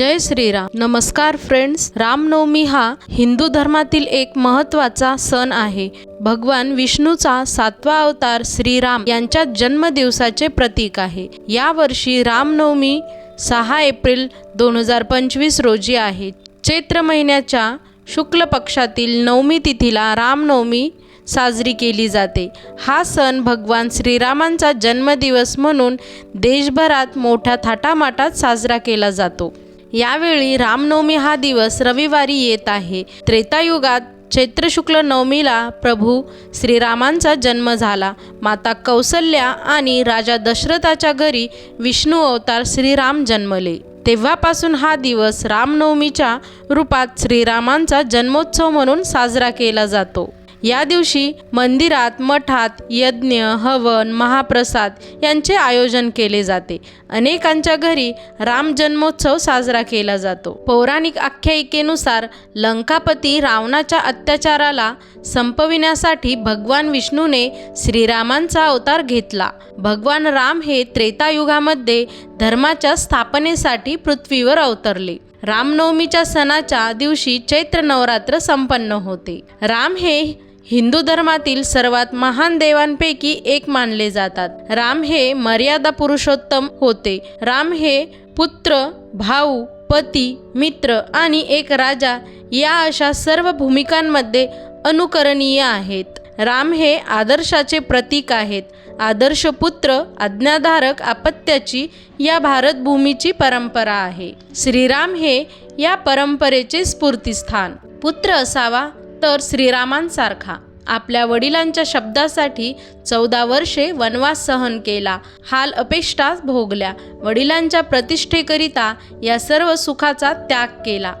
जय श्रीराम. नमस्कार फ्रेंड्स रामनवमी हा हिंदू धर्मातील एक महत्त्वाचा सण आहे. भगवान विष्णूचा सातवा अवतार श्रीराम यांच्या जन्मदिवसाचे प्रतीक आहे. यावर्षी रामनवमी सहा एप्रिल दोन हजार पंचवीस रोजी आहे. चैत्र महिन्याच्या शुक्ल पक्षातील नवमी तिथीला रामनवमी साजरी केली जाते. हा सण भगवान श्रीरामांचा जन्मदिवस म्हणून देशभरात मोठ्या थाटामाटात साजरा केला जातो. यावेळी रामनवमी हा दिवस रविवारी येत आहे. त्रेतायुगात चैत्र शुक्ल नवमीला प्रभू श्रीरामांचा जन्म झाला. माता कौसल्या आणि राजा दशरथाच्या घरी विष्णू अवतार श्रीराम जन्मले. तेव्हापासून हा दिवस रामनवमीच्या रूपात श्रीरामांचा जन्मोत्सव म्हणून साजरा केला जातो. या दिवशी मंदिरात मठात यज्ञ हवन महाप्रसाद यांचे आयोजन केले जाते. अनेकांच्या घरी राम जन्मोत्सव साजरा केला जातो. पौराणिक आख्यायिकेनुसार लंकापती रावणाच्या अत्याचाराला संपविण्यासाठी भगवान विष्णूने श्रीरामांचा अवतार घेतला. भगवान राम हे त्रेतायुगामध्ये धर्माच्या स्थापनेसाठी पृथ्वीवर अवतरले. रामनवमीच्या सणाच्या दिवशी चैत्र नवरात्र संपन्न होते. राम हे हिंदू धर्मातील सर्वात महान देवांपैकी एक मानले जातात. राम हे मर्यादा पुरुषोत्तम होते. राम हे पुत्र भाऊ पती मित्र आणि एक राजा या अशा सर्व भूमिकांमध्ये अनुकरणीय आहेत. राम हे आदर्शाचे प्रतीक आहेत. आदर्श पुत्र आज्ञाधारक आपत्याची या भारतभूमीची परंपरा आहे. श्रीराम हे या परंपरेचे स्फूर्तीस्थान. पुत्र असावा तर श्रीरामांसारखा. आपल्या वडिलांच्या शब्दासाठी चौदा वर्षे वनवास सहन केला. हाल अपेष्टा भोगल्या. वडिलांच्या प्रतिष्ठेकरिता या सर्व सुखाचा त्याग केला.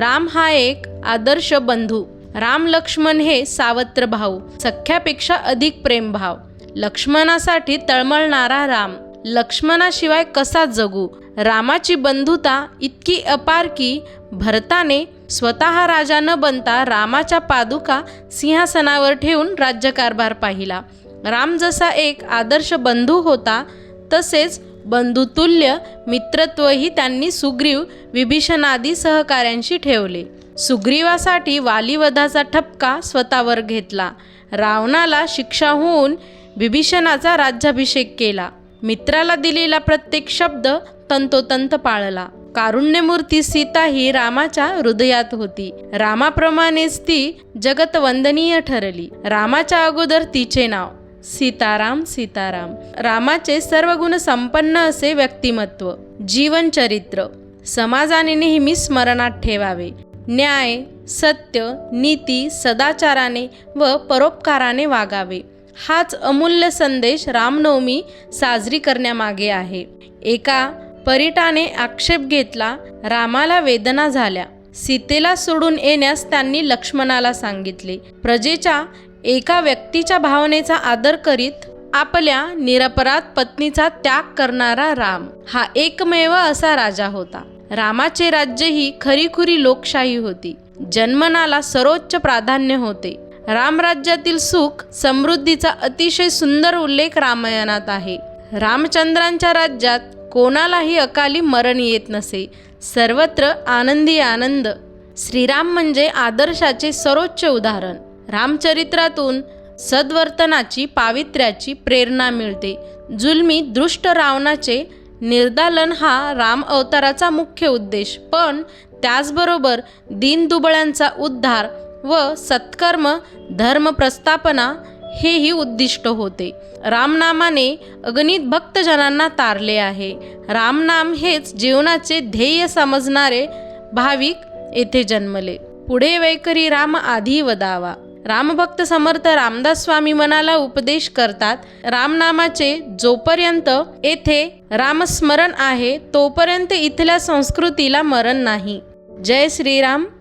राम हा एक आदर्श बंधू. राम लक्ष्मण हे सावत्र भाऊ. सख्यापेक्षा अधिक प्रेमभाव लक्ष्मणासाठी तळमळणारा राम. लक्ष्मणाशिवाय कसा जगू? रामाची बंधुता इतकी अपार की भरताने स्वतः राजा न बनता रामाच्या पादुका सिंहासनावर ठेवून राज्यकारभार पाहिला. राम जसा एक आदर्श बंधू होता तसेच बंधुतुल्य मित्रत्वही त्यांनी सुग्रीव विभीषणादी सहकाऱ्यांशी ठेवले. सुग्रीवासाठी वालीवधाचा ठपका स्वतःवर घेतला. रावणाला शिक्षा होऊन विभीषणाचा राज्याभिषेक केला. मित्राला दिलेला प्रत्येक शब्द तंतोतंत पाळला. कारुण्यमूर्ती सीता ही रामाच्या हृदयात होती. रामाप्रमाणेच ती जगत वंदनीय ठरली. रामाच्या अगोदर तिचे नाव सीताराम सीताराम. रामाचे सर्व गुण संपन्न असे व्यक्तिमत्व जीवनचरित्र समाजाने नेहमी स्मरणात ठेवावे. न्याय सत्य नीती सदाचाराने व परोपकाराने वागावे. हाच अमूल्य संदेश रामनवमी साजरी करण्यामागे आहे. एका परिटाने आक्षेप घेतला रामाला वेदना झाल्या. सीतेला सोडून येण्यास त्यांनी लक्ष्मणाला सांगितले. प्रजेच्या एका व्यक्तीच्या भावनेचा आदर करीत आपल्या निरपराध पत्नीचा त्याग करणारा राम हा एकमेव असा राजा होता. रामाचे राज्य ही खरीखुरी लोकशाही होती. जन्मनाला सर्वोच्च प्राधान्य होते. रामराज्यातील सुख समृद्धीचा अतिशय सुंदर उल्लेख रामायणात आहे. रामचंद्रांच्या राज्यात कोणालाही अकाली मरण येत नसे. सर्वत्र आनंदी आनंद. श्रीराम म्हणजे आदर्शाचे सर्वोच्च उदाहरण. रामचरित्रातून सद्वर्तनाची पावित्र्याची प्रेरणा मिळते. जुलमी दृष्ट रावणाचे निर्दालन हा राम अवताराचा मुख्य उद्देश. पण त्याचबरोबर दीनदुबळ्यांचा उद्धार व सत्कर्म धर्म प्रस्थापना हेही उद्दिष्ट होते. रामनामाने अगणित भक्तजनांना तारले आहे. रामनाम हेच जीवनाचे ध्येय समजणारे भाविक येथे जन्मले. पुढे वैकरी राम आधी वदावा. रामभक्त समर्थ रामदास स्वामी मनाला उपदेश करतात. रामनामाचे जोपर्यंत येथे रामस्मरण आहे तोपर्यंत इथल्या संस्कृतीला मरण नाही. जय श्रीराम.